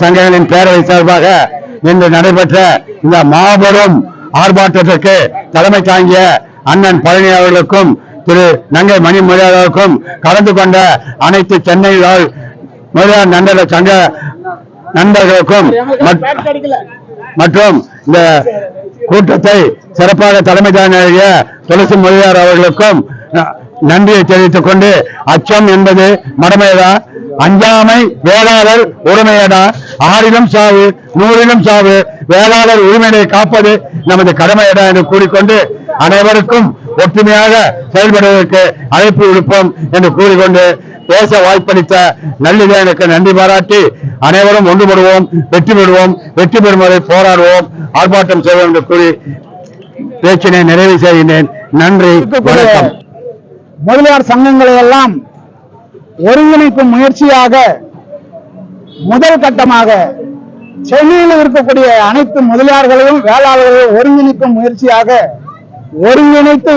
சங்கங்களின் பேரவை சார்பாக இன்று நடைபெற்ற இந்த மாபெரும் ஆர்ப்பாட்டத்திற்கு தலைமை தாங்கிய அண்ணன் பழனி அவர்களுக்கும் திரு நங்கை மணி அவர்களுக்கும் கலந்து கொண்ட அனைத்து சென்னை வாழ் முதலியார் நண்பர்கள் சங்க நண்பர்களுக்கும் மற்றும் இந்த கூட்டத்தை சிறப்பாக தலைமை தாங்கிய துளசி முதலியார் அவர்களுக்கும் நன்றியை தெரிவித்துக் கொண்டு அச்சம் என்பது மடமையதா அஞ்சாமை வேளாளர் உரிமையடா. ஆறிலும் சாவு நூறிலும் சாவு. வேளாளர் உரிமையை காப்பது நமது கடமையடா என்று கூறிக்கொண்டு அனைவருக்கும் ஒற்றுமையாக செயல்படுவதற்கு அழைப்பு விடுப்போம் என்று கூறிக்கொண்டு பேச வாய்ப்பளித்த நல்லிதனுக்கு நன்றி பாராட்டி அனைவரும் ஒன்றுபடுவோம் வெற்றி பெறுவோம் வெற்றி பெறும் வரை போராடுவோம் ஆர்ப்பாட்டம் செய்வோம் என்று கூறி பேச்சினை நிறைவு செய்கின்றேன். நன்றி வணக்கம். முதலியார் சங்கங்களை எல்லாம் ஒருங்கிணைக்கும் முயற்சியாக முதல் கட்டமாக சென்னையில் இருக்கக்கூடிய அனைத்து முதலியார்களையும் வேளாளர்களையும் ஒருங்கிணைக்கும் முயற்சியாக ஒருங்கிணைத்து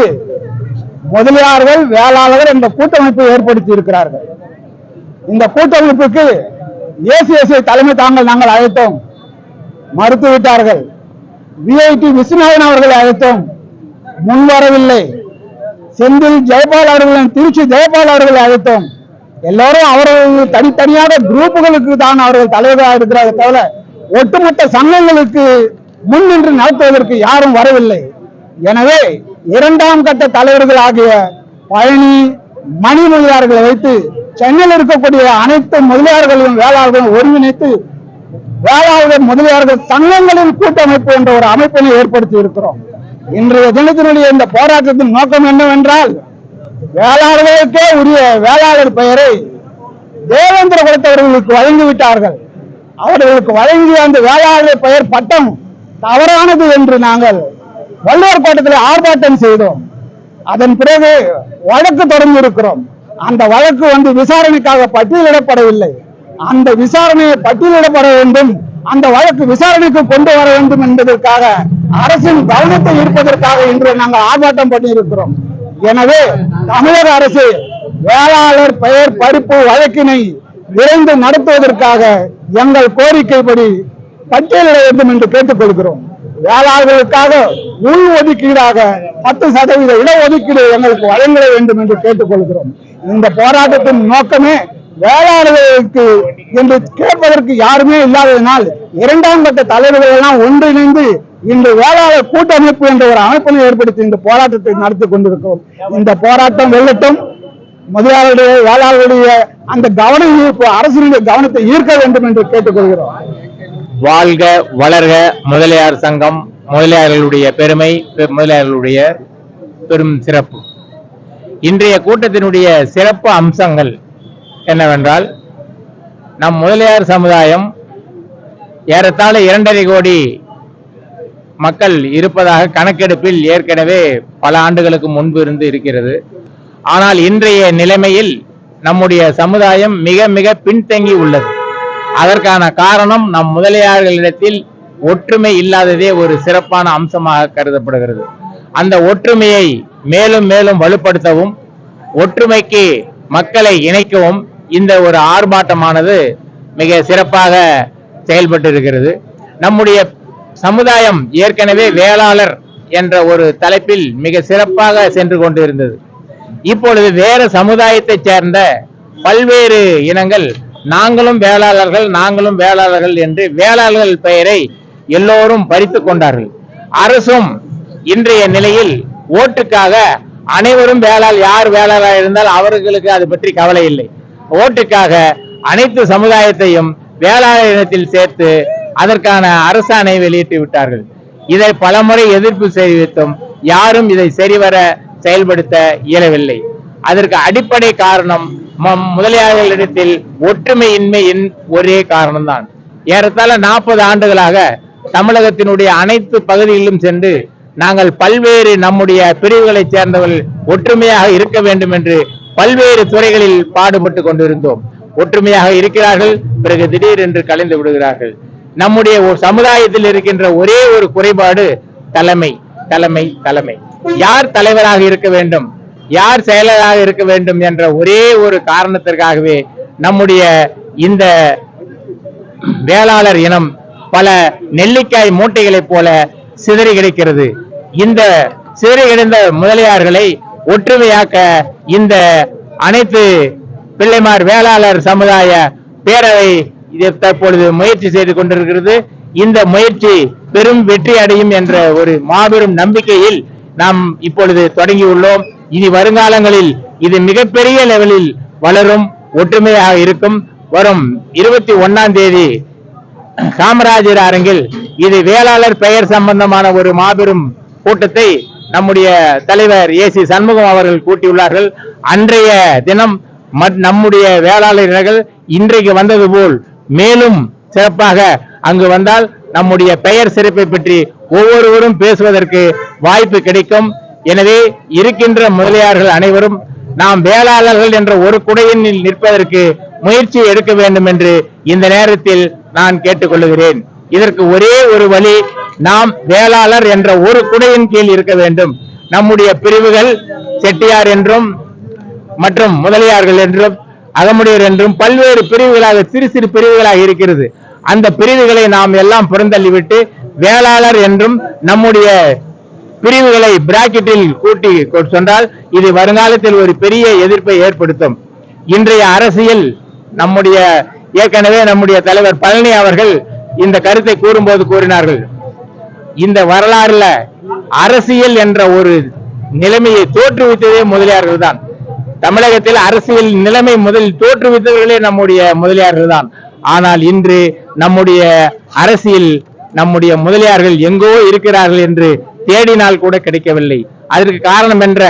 முதலியார்கள் வேளாளர்கள் என்ற கூட்டமைப்பை ஏற்படுத்தி இருக்கிறார்கள் இந்த கூட்டமைப்புக்கு ஏசிஎஸ்ஐ தலைமை தாங்கள் நாங்கள் அழைத்தோம். மறுத்துவிட்டார்கள் விஐடி விஸ்வநாதன் அவர்களை அழைத்தோம். முன்வரவில்லை. செந்தில் ஜெயபால் அவர்களின் திருச்சி ஜெயபால் அவர்களை அழைத்தோம். எல்லாரும் அவர்கள் தனித்தனியாக குரூப்புகளுக்கு தான் அவர்கள் தலைவராக இருக்கிறார்கள் தவிர ஒட்டுமொத்த சங்கங்களுக்கு முன் நின்று நடத்துவதற்கு யாரும் வரவில்லை. எனவே இரண்டாம் கட்ட தலைவர்கள் ஆகிய பழனி மணிமொழியார்களை வைத்து சென்னையில் இருக்கக்கூடிய அனைத்து முதலியார்களையும் வேளாளர்களும் ஒருங்கிணைத்து வேளாளர்கள் முதலியார்கள் சங்கங்களின் கூட்டமைப்பு என்ற ஒரு அமைப்பினை ஏற்படுத்தி இருக்கிறோம். இன்றைய தினத்தினுடைய இந்த போராட்டத்தின் நோக்கம் என்னவென்றால் வேளாளர்களுக்கே உரிய வேளாளர் பெயரை தேவேந்திர குலத்தவர்களுக்கு வழங்கிவிட்டார்கள். அவர்களுக்கு வழங்கிய அந்த வேளாளர் பெயர் பட்டம் தவறானது என்று நாங்கள் வள்ளுவர் கோட்டத்தில் ஆர்ப்பாட்டம் செய்தோம். அதன் பிறகு வழக்கு தொடர்ந்து இருக்கிறோம் அந்த வழக்கு வந்து விசாரணைக்காக பட்டியலிடப்படவில்லை. அந்த விசாரணையை பட்டியலிடப்பட வேண்டும் அந்த வழக்கு விசாரணைக்கு கொண்டு வர வேண்டும் என்பதற்காக அரசின் கவனத்தை ஈர்ப்பதற்காக இன்று நாங்கள் ஆர்ப்பாட்டம் பண்ணியிருக்கிறோம். எனவே தமிழக அரசு வேளாளர் பெயர் பறிப்பு வழக்கினை விரைந்து நடத்துவதற்காக எங்கள் கோரிக்கைப்படி பட்டியலிட வேண்டும் என்று கேட்டுக்கொள்கிறோம். வேளாளர்களுக்காக உள் ஒதுக்கீடாக பத்து சதவீத இடஒதுக்கீடு எங்களுக்கு வழங்கிட வேண்டும் என்று கேட்டுக்கொள்கிறோம். இந்த போராட்டத்தின் நோக்கமே வேளாளர்களுக்கு என்று கேட்பதற்கு யாருமே இல்லாததினால் இரண்டாம் கட்ட தலைவர்கள் எல்லாம் ஒன்றிணைந்து இன்று வேளாளர் கூட்டமைப்பு என்ற ஒரு அமைப்பினை ஏற்படுத்தி இந்த போராட்டத்தை நடத்தி கொண்டிருக்கிறோம். இந்த போராட்டம் வெல்லட்டும். முதலாளருடைய வேளாளருடைய அந்த கவன ஈர்ப்பு அரசினுடைய கவனத்தை ஈர்க்க வேண்டும் என்று கேட்டுக்கொள்கிறோம். வாழ்க வளர்க முதலியார் சங்கம் முதலியார்களுடைய பெருமை பெ- முதலியார்களுடைய பெரும் சிறப்பு. இன்றைய கூட்டத்தினுடைய சிறப்பு அம்சங்கள் என்னவென்றால் நம் முதலியார் சமுதாயம் ஏறத்தாழ இரண்டரை கோடி மக்கள் இருப்பதாக கணக்கெடுப்பில் ஏற்கனவே பல ஆண்டுகளுக்கு முன்பு இருந்து இருக்கிறது. ஆனால் இன்றைய நிலைமையில் நம்முடைய சமுதாயம் மிக மிக பின்தங்கி உள்ளது. அதற்கான காரணம் நம் முதலியார்களிடத்தில் ஒற்றுமை இல்லாததே ஒரு சிறப்பான அம்சமாக கருதப்படுகிறது. அந்த ஒற்றுமையை மேலும் மேலும் வலுப்படுத்தவும் ஒற்றுமைக்கு மக்களை இணைக்கவும் இந்த ஒரு ஆர்ப்பாட்டமானது மிக சிறப்பாக செயல்பட்டு இருக்கிறது நம்முடைய சமுதாயம் ஏற்கனவே வேளாளர் என்ற ஒரு தலைப்பில் மிக சிறப்பாக சென்று கொண்டிருந்தது. இப்பொழுது வேற சமுதாயத்தைச் சேர்ந்த பல்வேறு இனங்கள் நாங்களும் வேளாளர்கள் நாங்களும் வேளாளர்கள் என்று வேளாளர்கள் பெயரை எல்லோரும் பறித்து கொண்டார்கள். அரசும் இன்றைய நிலையில் ஓட்டுக்காக அனைவரும் வேளாள் யார் வேளாளர் இருந்தால் அவர்களுக்கு அது பற்றி கவலை இல்லை. ஓட்டுக்காக அனைத்து சமுதாயத்தையும் வேளாண் இனத்தில் சேர்த்து அதற்கான அரசாணை வெளியிட்டு விட்டார்கள். இதை பலமுறை எதிர்ப்பு தெரிவித்தும் யாரும் இதை சரிவர செயல்படுத்த இயலவில்லை. அதற்கு அடிப்படை காரணம் முதலியார்களிடத்தில் ஒற்றுமையின்மையின் ஒரே காரணம்தான். ஏறத்தாழ நாற்பது ஆண்டுகளாக தமிழகத்தினுடைய அனைத்து பகுதிகளிலும் சென்று நாங்கள் பல்வேறு நம்முடைய பிரிவுகளைச் சேர்ந்தவர்கள் ஒற்றுமையாக இருக்க வேண்டும் என்று பல்வேறு துறைகளில் பாடுபட்டு கொண்டிருந்தோம். ஒற்றுமையாக இருக்கிறார்கள் பிறகு திடீர் என்று கலைந்து விடுகிறார்கள். நம்முடைய ஒரு சமுதாயத்தில் இருக்கின்ற ஒரே ஒரு குறைபாடு தலைமை தலைமை தலைமை. யார் தலைவராக இருக்க வேண்டும் யார் செயலராக இருக்க வேண்டும் என்ற ஒரே ஒரு காரணத்திற்காகவே நம்முடைய இந்த வேளாளர் இனம் பல நெல்லிக்காய் மூட்டைகளைப் போல சிதறி கிடைக்கிறது. இந்த சிதறி கிடைந்த முதலியார்களை ஒற்றுமையாக்க இந்த அனைத்து பிள்ளைமார் வேளாளர் சமுதாய பேரவை தற்பொழுது முயற்சி செய்து கொண்டிருக்கிறது. இந்த முயற்சி பெரும் வெற்றி அடையும் என்ற ஒரு மாபெரும் நம்பிக்கையில் நாம் இப்பொழுது தொடங்கியுள்ளோம் இனி வருங்காலங்களில் இது மிகப்பெரிய லெவலில் வளரும் ஒற்றுமையாக இருக்கும். வரும் இருபத்தி ஒன்னாம் தேதி காமராஜர் அரங்கில் இது வேளாளர் பெயர் சம்பந்தமான ஒரு மாபெரும் கூட்டத்தை நம்முடைய தலைவர் ஏ சி சண்முகம் அவர்கள் கூட்டியுள்ளார்கள். அன்றைய தினம் நம்முடைய வேளாளர்கள் இன்றைக்கு வந்தது போல் மேலும் சிறப்பாக அங்கு வந்தால் நம்முடைய பெயர் சிறப்பை பற்றி ஒவ்வொருவரும் பேசுவதற்கு வாய்ப்பு கிடைக்கும். எனவே இருக்கின்ற முதலியார்கள் அனைவரும் நாம் வேளாளர்கள் என்ற ஒரு குடையின் நிற்பதற்கு முயற்சி எடுக்க வேண்டும் என்று இந்த நேரத்தில் நான் கேட்டுக்கொள்கிறேன். இதற்கு ஒரே ஒரு வழி நாம் வேளாளர் என்ற ஒரு குடையின் கீழ் இருக்க வேண்டும். நம்முடைய பிரிவுகள் செட்டியார் என்றும் மற்றும் முதலியார்கள் என்றும் அகமுடையர் என்றும் பல்வேறு பிரிவுகளாக சிறு சிறு பிரிவுகளாக இருக்கிறது. அந்த பிரிவுகளை நாம் எல்லாம் புறந்தள்ளிவிட்டு வேளாளர் என்றும் நம்முடைய பிரிவுகளை பிராக்கெட்டில் கூட்டி சொன்னால் இது வருங்காலத்தில் ஒரு பெரிய எதிர்ப்பை ஏற்படுத்தும். இன்றைய அரசியல் நம்முடைய ஏற்கனவே நம்முடைய தலைவர் பழனி அவர்கள் இந்த கருத்தை கூறும்போது கூறினார்கள். இந்த வரலாறுல அரசியல் என்ற ஒரு நிலைமையை தோற்றுவித்ததே முதலியார்கள் தான் தமிழகத்தில் அரசியல் நிலைமை முதலில் தோற்றுவித்தவர்களே நம்முடைய முதலியார்கள் தான் ஆனால் இன்று நம்முடைய அரசியல் நம்முடைய முதலியார்கள் எங்கோ இருக்கிறார்கள் என்று தேடினால் கூட கிடைக்கவில்லை. அதற்கு காரணம் என்ற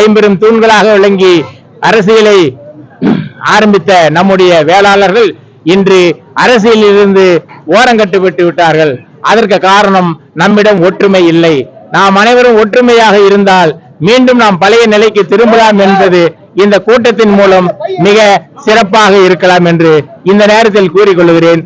ஐம்பெரும் தூண்களாக விளங்கி அரசியலை ஆரம்பித்த நம்முடைய வேளாளர்கள் இன்று அரசியலில் இருந்து விட்டார்கள். அதற்கு காரணம் நம்மிடம் ஒற்றுமை இல்லை. நாம் அனைவரும் ஒற்றுமையாக இருந்தால் மீண்டும் நாம் பழைய நிலைக்கு திரும்பலாம் என்பது இந்த கூட்டத்தின் மூலம் மிக சிறப்பாக இருக்கலாம் என்று இந்த நேரத்தில் கூறிக்கொள்கிறேன்.